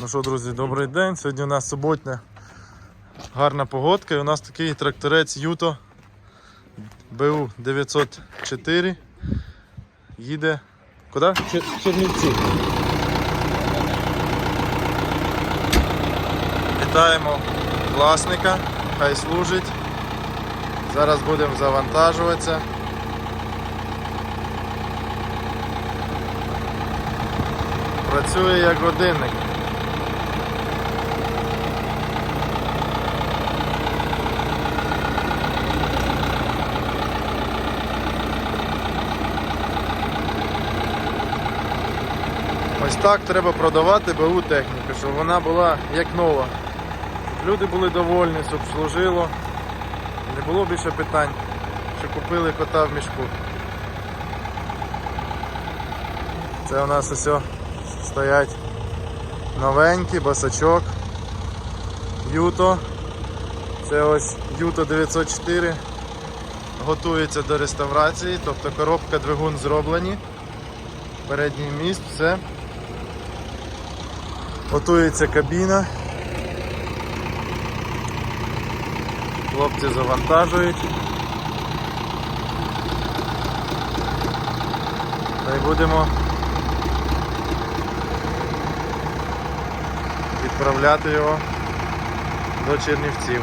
Ну що, друзі, добрий день. Сьогодні у нас суботня гарна погодка і у нас такий тракторець Юто БУ 904. Їде. Куди? Чер- Чернівці. Вітаємо власника, хай служить. Зараз будемо завантажуватися. Працює як годинник. Ось так треба продавати БУ техніку, щоб вона була як нова. Щоб люди були довольні, щоб служило. Не було більше питань, що купили кота в мішку. Це у нас усе стоять новенькі, басачок, Юто. Це ось Юто 904. Готується до реставрації, тобто коробка двигун зроблені. Передній міст, все. Готується кабіна. Хлопці завантажують. Та й будемо відправляти його до Чернівців.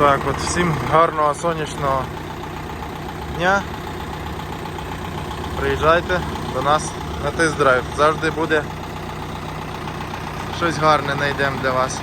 Так, от всім гарного сонячного дня. Приїжджайте до нас на тест-драйв. Завжди буде щось гарне знайдемо для вас.